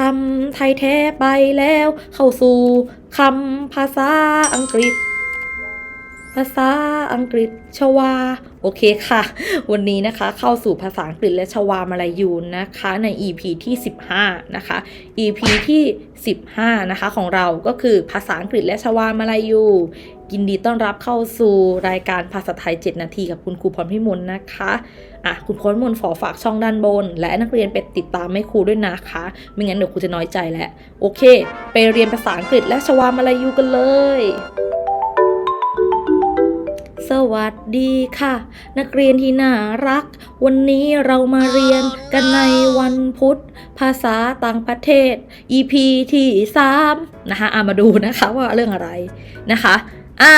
คำไทยแท้ไปแล้ว เข้าสู่คำภาษาอังกฤษ ภาษาอังกฤษชวา โอเคค่ะ วันนี้นะคะเข้าสู่ภาษาอังกฤษและชวามาลายูนนะคะใน EP ที่ 15 นะคะ EP ที่ 15 นะคะของเราก็คือภาษาอังกฤษและชวามาลายู ยินดีต้อนรับเข้าสู่รายการภาษาไทย 7 นาทีกับคุณครูพรพิมลนะคะอะคุณพรพิมลขอฝากช่องด้านบน และนักเรียนไปติดตามให้ครูด้วยนะคะ ไม่งั้นเดี๋ยวครูจะน้อยใจแหล้วโอเค ไปเรียนภาษาอังกฤษและชวามาลายูกันเลย สวัสดีค่ะ นักเรียนที่น่ารัก วันนี้เรามาเรียนกันในวันพุธ ภาษาต่างประเทศ EP ที่3นะคะอามาดูนะคะว่าเรื่องอะไรนะคะอ่า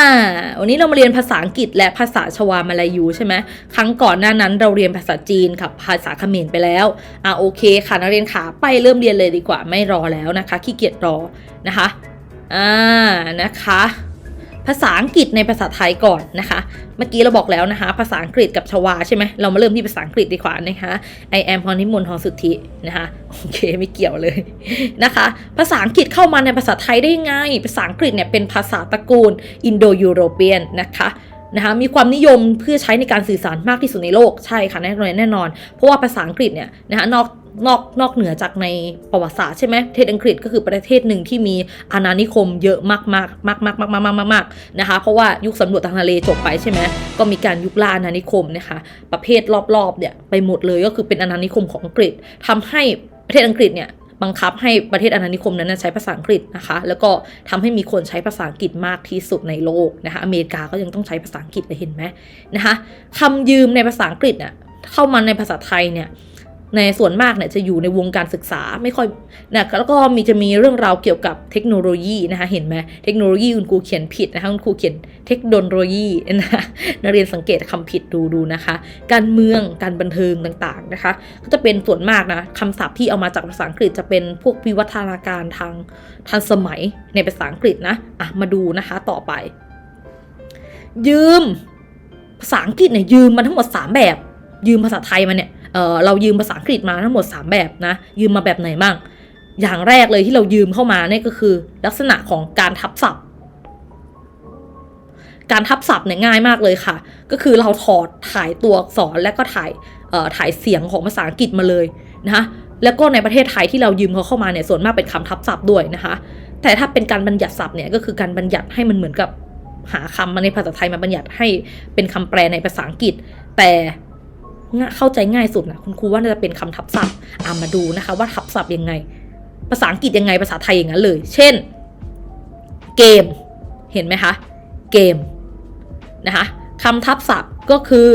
วันนี้เรามาเรียนภาษาอังกฤษและภาษาชวามาลายูใช่ไหมครั้งก่อนหน้านั้นเราเรียนภาษาจีนกับภาษาเขมรไปแล้วอ่าโอเคค่ะนักเรียนขาไปเริ่มเรียนเลยดีกว่าไม่รอแล้วนะคะขี้เกียจรอนะคะอ่านะคะ ภาษาอังกฤษในภาษาไทยก่อนนะคะ เมื่อกี้เราบอกแล้วนะคะ ภาษาอังกฤษกับชวาใช่ไหมเรามาเริ่มที่ภาษาอังกฤษดีกว่านะคะ I am พรนิมนทองสุทธินะคะโอเคไม่เกี่ยวเลยนะคะ ภาษาอังกฤษเข้ามาในภาษาไทยได้ยังไง ภาษาอังกฤษเนี่ยเป็นภาษาตระกูลอินโดยูโรเปียนนะคะนะคะมีความนิยมเพื่อใช้ในการสื่อสารมากที่สุดในโลกใช่ค่ะแน่นอนแน่นอน เพราะว่าภาษาอังกฤษเนี่ยนะคะนอก นอกนอกเหนือจากในประวัติศาสตร์ใช่ไหมประเทศอังกฤษก็คือประเทศหนึ่งที่มีอาณานิคมเยอะมากมากมากมากมากมากมากมากมากนะคะเพราะว่ายุคสำรวจทางทะเลจบไปใช่ไหมก็มีการยุคล่าอาณานิคมนะคะประเภทรอบๆเนี่ยไปหมดเลยก็คือเป็นอาณานิคมของอังกฤษทำให้ประเทศอังกฤษเนี่ยบังคับให้ประเทศอาณานิคมนั้นใช้ภาษาอังกฤษนะคะ แล้วก็ทำให้มีคนใช้ภาษาอังกฤษมากที่สุดในโลกนะคะ อเมริกาก็ยังต้องใช้ภาษาอังกฤษเลยเห็นไหมนะคะคำยืมในภาษาอังกฤษเนี่ยเข้ามาในภาษาไทยเนี่ย ในส่วนมากเนี่ยจะอยู่ในวงการศึกษาไม่ค่อยนะแล้วก็มีจะมีเรื่องราวเกี่ยวกับเทคโนโลยีนะคะเห็นไหมเทคโนโลยีคุณครูเขียนผิดนะคะคุณครูเขียนเทคโนโลยีนะนักเรียนสังเกตคำผิดดูดูนะคะ การเมืองการบันเทิงต่างๆนะคะ ก็จะเป็นส่วนมากนะคำศัพท์ที่เอามาจากภาษาอังกฤษจะเป็นพวกวิวัฒนาการทางทันสมัยในภาษาอังกฤษนะอะมาดูนะคะต่อไป ยืม ภาษาอังกฤษเนี่ยยืมมาทั้งหมด 3 แบบ ยืมภาษาไทยมาเนี่ย เเรายืมภาษาอังกฤษมาทั้งหมด 3 แบบนะ ยืมมาแบบไหนบ้าง อย่างแรกเลยที่เรายืมเข้ามาเนี่ยก็คือ ลักษณะของการทับศัพท์ การทับศัพท์เนี่ยง่ายมากเลยค่ะ ก็คือเราถอดถ่ายตัวอักษรและก็ถ่ายถ่ายเสียงของภาษาอังกฤษมาเลยนะคะแล้วก็ในประเทศไทยที่เรายืมเขาเข้ามาเนี่ยส่วนมากเป็นคำทับศัพท์ด้วยนะคะ แต่ถ้าเป็นการบัญญัติศัพท์เนี่ยก็คือการบัญญัติให้มันเหมือนกับหาคำมาในภาษาไทยมาบัญญัติให้เป็นคำแปลในภาษาอังกฤษ แต่ เข้าใจง่ายสุดนะคุณครูว่าน่าจะเป็นคำทับศัพท์อามาดูนะคะว่าทับศัพท์ยังไง ภาษาอังกฤษยังไงภาษาไทยอย่างนั้นเลย เช่น เกม เห็นไหมคะ เกมนะคะคำทับศัพท์ก็คือ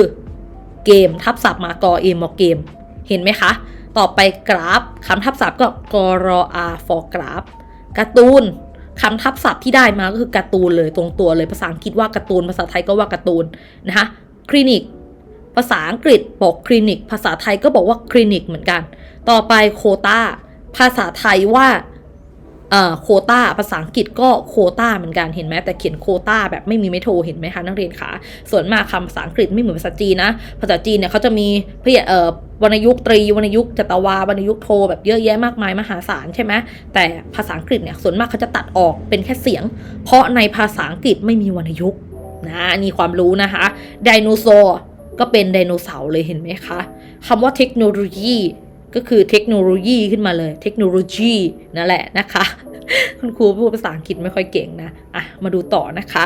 เกมทับศัพท์มากอเอมอเกม เห็นไหมคะ ต่อไปกราฟคำทับศัพท์ก็กรออา for กราฟการ์ตูนคำทับศัพท์ที่ได้มาก็คือการ์ตูนเลยตรงตัวเลยภาษาอังกฤษว่าการ์ตูนภาษาไทยก็ว่าการ์ตูนนะคะคลินิก ภาษาอังกฤษบอกคลินิก ภาษาไทยก็บอกว่าคลินิกเหมือนกัน ต่อไปโคตาภาษาไทยว่าอ่อโคตาภาษาอังกฤษก็โคตาเหมือนกันเห็นไหมแต่เขียนโคตาแบบไม่มีไม่โทเห็นไหมคะนักเรียนคะส่วนมากคำภาษาอังกฤษไม่เหมือนภาษาจีนนะ ภาษาจีนเนี่ยเขาจะมีเพียเอ่อวรรณยุกตรีวรรณยุกต์จัตวาวรรณยุกโทแบบเยอะแยะมากมายมหาศาลใช่ไหมแต่ภาษาอังกฤษเนี่ยส่วนมากเขาจะตัดออกเป็นแค่เสียง เพราะในภาษาอังกฤษไม่มีวรรณยุกนะนี่ความรู้นะคะไดโนเสาร์ ก็เป็นไดโนเสาร์เลยเห็นไหมคะคำว่าเทคโนโลยี ก็คือเทคโนโลยีขึ้นมาเลยเทคโนโลยีนั่นแหละนะคะ คุณครูพูดภาษาอังกฤษไม่ค่อยเก่งนะอะมาดูต่อนะคะ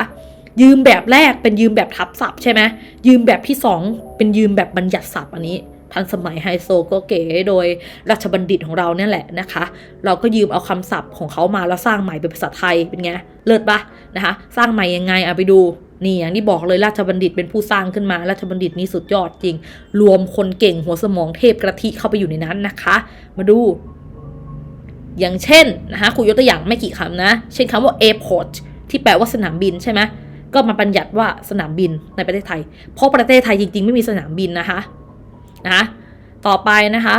ยืมแบบแรกเป็นยืมแบบทับศัพท์ใช่ไหมยืมแบบที่สองเป็นยืมแบบบัญญัติศัพท์อันนี้ทันสมัยไฮโซก็เก๋โดยราชบัณฑิตของเราเนี่ยแหละนะคะ เราก็ยืมเอาคำศัพท์ของเขามาแล้วสร้างใหม่เป็นภาษาไทยเป็นไง เลิศปะนะคะ สร้างใหม่ยังไงเอาไปดู นี่อย่างที่บอกเลยราชบัณฑิตเป็นผู้สร้างขึ้นมาราชบัณฑิตนี่สุดยอดจริง รวมคนเก่งหัวสมองเทพกระทิเข้าไปอยู่ในนั้นนะคะ มาดู อย่างเช่นนะคะครูยกตัวอย่างไม่กี่คำนะ เช่นคำว่า airport ที่แปลว่าสนามบินใช่ไหมก็มาบัญญัติว่าสนามบินในประเทศไทย เพราะประเทศไทยจริง ๆ ไม่มีสนามบินนะคะนะคะต่อไปนะคะ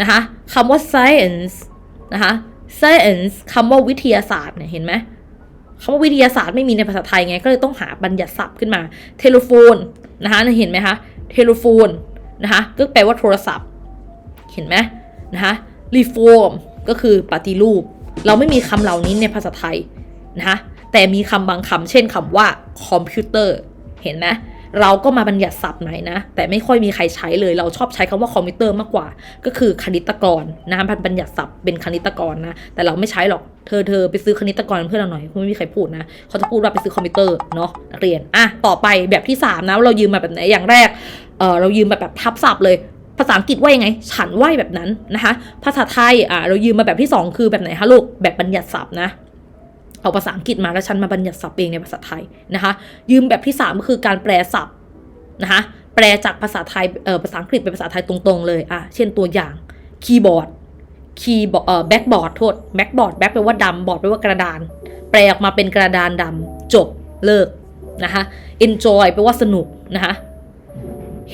นะคะคำว่า science นะคะ science คำว่าวิทยาศาสตร์เนี่ยเห็นไหม คำว่าวิทยาศาสตร์ไม่มีในภาษาไทยไง ก็เลยต้องหาบัญญัติศัพท์ขึ้นมา เทเลโฟนนะคะเห็นไหมคะ เทเลโฟนนะคะก็แปลว่าโทรศัพท์ เห็นไหมนะคะรีฟอร์มก็คือปฏิรูป เราไม่มีคำเหล่านี้ในภาษาไทยนะคะแต่มีคำบางคำเช่นคำว่าคอมพิวเตอร์ เห็นไหม เราก็มาบัญญัติศัพท์หนนะ แต่ไม่ค่อยมีใครใช้เลย เราชอบใช้คำว่าคอมพิวเตอร์มากกว่า ก็คือคณิตกรนะพันบัญญัติศัพท์เป็นคณิตกรนะ แต่เราไม่ใช้หรอก เธอเธอไปซื้อคณิตกรเพื่อนเราหน่อยไม่มีใครพูดนะ เขาจะพูดว่าไปซื้อคอมพิวเตอร์เนาะนักเรียน อะ ต่อไปแบบที่สามนะ เรายืมมาแบบไหน อย่างแรก เออเรายืมแบบแบบทับศัพท์เลย ภาษาอังกฤษว่ายังไง ฉันว่าแบบนั้นนะคะ ภาษาไทย อะเรายืมมาแบบที่สองคือแบบไหนคะลูก แบบบัญญัติศัพท์นะ เอาภาษาอังกฤษมาแล้วฉันมาบัญญัติศัพท์เองในภาษาไทยนะคะ ยืมแบบที่ 3 ก็คือการแปลศัพท์นะคะแปลจากภาษาไทยเอ่อภาษาอังกฤษเป็นภาษาไทยตรงๆเลยอะเช่นตัวอย่างคีย์บอร์ดคีย์บอร์ดเอ่อแบ็กบอร์ดโทษแบ็กบอร์ดแบ็กแปลว่าดำบอร์ดแปลว่ากระดาน แปลออกมาเป็นกระดานดำจบเลิกนะคะ enjoy แปลว่าสนุกนะคะ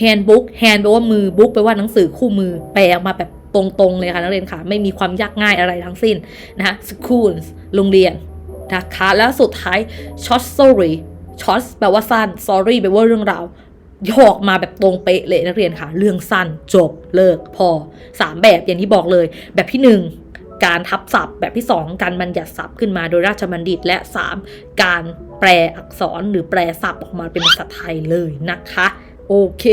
handbook hand แปลว่ามือ book แปลว่าหนังสือคู่มือ แปลออกมาแบบตรงๆเลยค่ะนักเรียนค่ะ ไม่มีความยากง่ายอะไรทั้งสิ้นนะคะ schools โรงเรียน นะคะ แล้วสุดท้าย short story short แปลว่าสั้น story แปลว่าเรื่องราวย่อออกมาแบบตรงเป๊ะเลยนักเรียนค่ะ เรื่องสั้นจบเลิกพอ 3 แบบอย่างที่บอกเลย แบบที่ 1 การทับศัพท์ แบบที่ 2 การบัญญัติศัพท์ขึ้นมาโดยราชบัณฑิตและ 3 การแปลอักษรหรือแปลศัพท์ออกมาเป็นภาษาไทยเลยนะคะ โอเค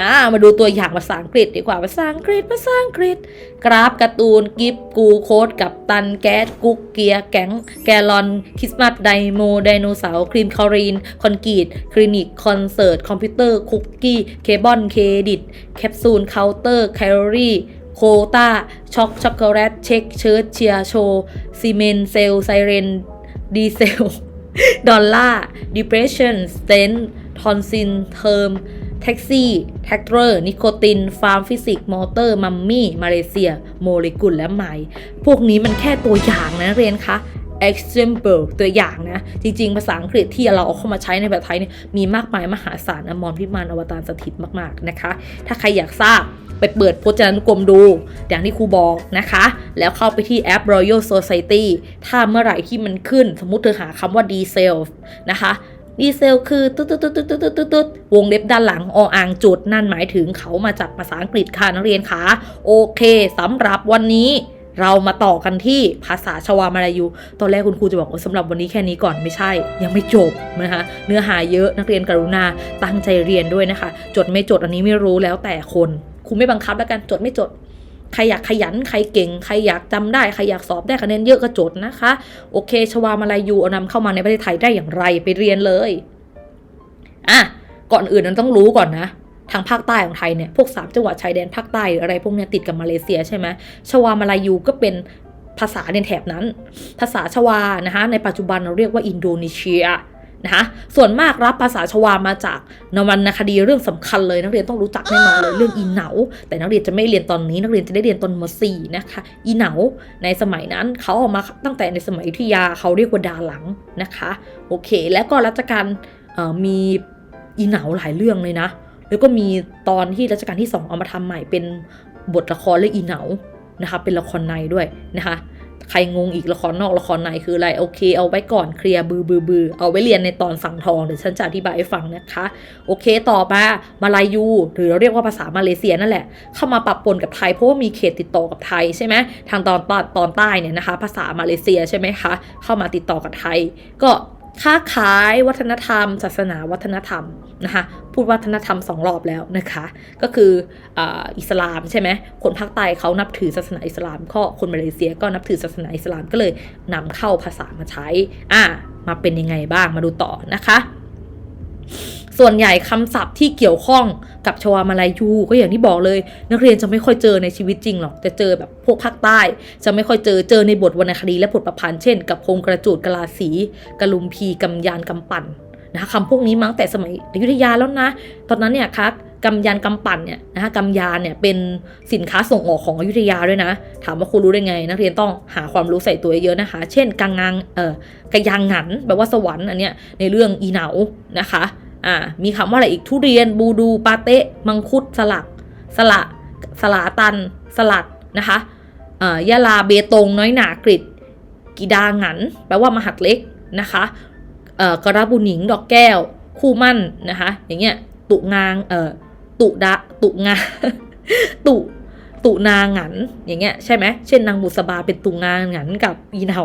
อ่ามาดูตัวอย่างภาษาอังกฤษดีกว่าภาษาอังกฤษภาษาอังกฤษ กราฟการ์ตูนกิฟกูโค้ดกับตันแก๊สกุ๊กเกียร์แก๊งแกลอนคริสต์มาสไดโมไดโนเสาร์ครีมคอรีน คอนกรีตคลินิก คอนเสิร์ต คอมพิวเตอร์ คุกกี้ เคบอนเครดิต แคปซูลเคาน์เตอร์แคลอรี่โคตาช็อกช็อกโกแลตเช็คเชิร์ตเชียโชซีเมนเซลไซเรนดีเซลดอลลาร์ depression stent ทอนซินเทอม แท็กซี่แท็กเตอร์นิโคติน ฟาร์มฟิสิกส์มอเตอร์ มัมมี่ มาเลเซีย โมเลกุลและไหมพวกนี้มันแค่ตัวอย่างนะเรียนคะ example ตัวอย่างนะ จริง ๆ ภาษาอังกฤษที่เราเอาเข้ามาใช้ในแบบไทยเนี่ยมีมากมายมหาศาลอมรพิมานอวตารสถิตมาก ๆ นะคะ ถ้าใครอยากทราบไปเปิดพจนานุกรมดู อย่างที่ครูบอกนะคะ แล้วเข้าไปที่แอป Royal Society ถ้าเมื่อไหร่ที่มันขึ้น สมมุติเธอหาคำว่า d s e l นะคะ ดีเซลคือตุ๊ดตุ๊ดตุ๊ดตุ๊ดตุ๊ดตุ๊ดตุ๊ดวงเล็บด้านหลังออ่างจุด นั่นหมายถึงเขามาจากภาษาอังกฤษค่ะนักเรียนคะโอเคสำหรับวันนี้เรามาต่อกันที่ภาษาชวามาลายู ตอนแรกคุณครูจะบอกว่าสำหรับวันนี้แค่นี้ก่อนไม่ใช่ ยังไม่จบนะคะเนื้อหาเยอะนักเรียนกรุณาตั้งใจเรียนด้วยนะคะ จดไม่จดอันนี้ไม่รู้แล้วแต่คนครูไม่บังคับแล้วกันจดไม่จด ใครอยากขยันใครเก่งใครอยากจำได้ใครอยากสอบได้คะแนนเยอะก็จดนะคะ โอเค ชวามาลายูเอานำเข้ามาในประเทศไทยได้อย่างไรไปเรียนเลยอะก่อนอื่นนั้นต้องรู้ก่อนนะทางภาคใต้ของไทยเนี่ยพวกสามจังหวัดชายแดนภาคใต้ออะไรพวกเนี้ยติดกับมาเลเซียใช่ไหมชวามาลายูก็เป็นภาษาในแถบนั้น ภาษาชวานะคะในปัจจุบันเราเรียกว่าอินโดนีเซีย นะคะส่วนมากรับภาษาชวามาจากนวรรณคดีเรื่องสำคัญเลย นักเรียนต้องรู้จักแน่นอนเลยเรื่องอีเหนาแต่นักเรียนจะไม่เรียนตอนนี้นักเรียนจะได้เรียนตอนม .4 นะคะอีเหนาในสมัยนั้นเขาออกมาตั้งแต่ในสมัยอยุธยาเขาเรียกว่าดาหลังนะคะโอเค แล้วก็รัชกาลมีอีเหนาหลายเรื่องเลยนะ แล้วก็มีตอนที่รัชกาลที่สองเอามาทำใหม่เป็นบทละครเรื่องอีเหนานะคะเป็นละครในด้วยนะคะ ใครงงอีกละครนอกละครในคืออะไรโอเค เอาไว้ก่อนเคลียร์บือบือบือเอาไว้เรียนในตอนสั่งทองเดี๋ยวฉันจะอธิบายให้ฟังนะคะ โอเคต่อมามาลายู หรือเราเรียกว่าภาษามาเลเซียนั่นแหละ เข้ามาปรับปนกับไทยเพราะว่ามีเขตติดต่อกับไทยใช่ไหมทางตอนตอนตอนใต้เนี่ยนะคะ ภาษามาเลเซียใช่ไหมคะเข้ามาติดต่อกับไทย ก็ ค้าขายวัฒนธรรม ศาสนาวัฒนธรรมนะคะพูดวัฒนธรรมสองรอบแล้วนะคะ ก็คืออ,อิสลามใช่ไหมคนภาคใต้เขานับถือศาสนาอิสลามก็คนมาเลเซียก็นับถือศาสนาอิสลามก็เลยนำเข้าภาษามาใช้อ่ามาเป็นยังไงบ้างมาดูต่อนะคะ ส่วนใหญ่คำศัพท์ที่เกี่ยวข้องกับชวามาลายูก็อย่างที่บอกเลย นักเรียนจะไม่ค่อยเจอในชีวิตจริงหรอกจะเจอแบบพวกภาคใต้ จะไม่ค่อยเจอเจอในบทวรรณคดีและบทประพันธ์เช่น กับพงกระจูดกลาสีกลุมพีกำยานกำปั่นนะคะคำพวกนี้มั้งแต่สมัยอยุธยาแล้วนะ ตอนนั้นเนี่ยคะกำยานกำปั่นเนี่ยนะคะกำยานเนี่ยเป็นสินค้าส่งออกของอยุธยาด้วยนะ ถามว่าครูรู้ได้ไง นักเรียนต้องหาความรู้ใส่ตัวเยอะนะคะ เช่นกังงางเอ่อกะยางหันแปลว่าสวรรค์อันเนี้ยในเรื่องอีเหนานะคะ อ่ามีคำว่าอะไรอีกทุเรียน บูดู ปาเตะ มังคุด สลัก สละ สลาตัน สลัดนะคะอ่ายะลาเบตง น้อยหนากริดกีดาหงัน แปลว่ามหัดเล็กนะคะเอ่อกระบุหนิงดอกแก้ว คู่มั่นนะคะ อย่างเงี้ยตุงางเอ่อตุดะตุงาตุ ตุนาหงันอย่างเงี้ยใช่ไหมเช่นนางบุษบาเป็นตุงาหงันกับอีเหนา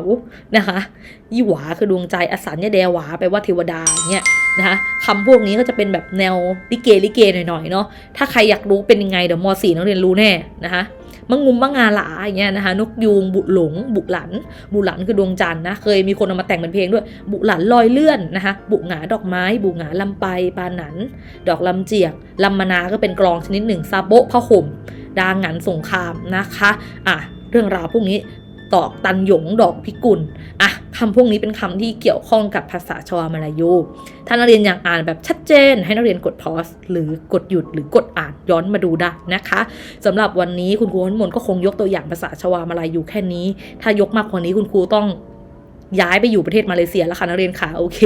นะคะยี่หวาคือดวงใจอสัญญาแดหวาแปลว่าเทวดาเงี้ยนะคะคำพวกนี้ก็จะเป็นแบบแนวลิเกลิเกหน่อยๆเนาะถ้าใครอยากรู้เป็นยังไงเดี๋ยวม .4 นักเรียนรู้แน่นะคะมังงุมมังงาหลาอย่างเงี้ยนะคะนกยูงบุหลง บุหลัน บุหลันคือดวงจันทร์นะเคยมีคนเอามาแต่งเป็นเพลงด้วย บุหลันลอยเลื่อนนะคะบุหงาดอกไม้ บุหงาลำไปปาหนัน ดอกลำเจียกลำมนาก็เป็นกลองชนิดหนึ่งซาโบะผ้าห่ม ดางงันสงครามนะคะอะเรื่องราวพวกนี้ตอกตันหยงดอกพิกุลอะคำพวกนี้เป็นคำที่เกี่ยวข้องกับภาษาชาวมาลายูถ้านักเรียนอยากอ่านแบบชัดเจน ให้นักเรียนกดพอสหรือกดหยุดหรือกดอ่านย้อนมาดูได้นะคะสำหรับวันนี้คุณครูทั้งหมดก็คงยกตัวอย่างภาษาชาวมาลายูแค่นี้ ถ้ายกมากกว่านี้คุณครูต้อง ย้ายไปอยู่ประเทศมาเลเซียแล้วค่ะนักเรียนค่ะโอเค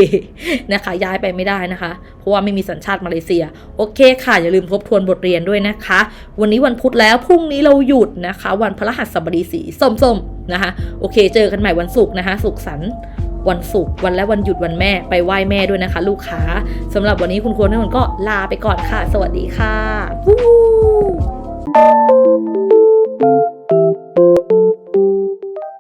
นะคะ ย้ายไปไม่ได้นะคะ เพราะว่าไม่มีสัญชาติมาเลเซีย โอเคค่ะ อย่าลืมทบทวนบทเรียนด้วยนะคะ วันนี้วันพุธแล้วพรุ่งนี้เราหยุดนะคะ วันพฤหัสบดีสีส้มๆนะคะ โอเค เจอกันใหม่วันศุกร์นะคะ สุขสันต์วันศุกร์วันและวันหยุดวันแม่ไปไหว้แม่ด้วยนะคะ ลูกค้าสำหรับวันนี้คุณครูทุกคนก็ลาไปก่อนค่ะ สวัสดีค่ะวู้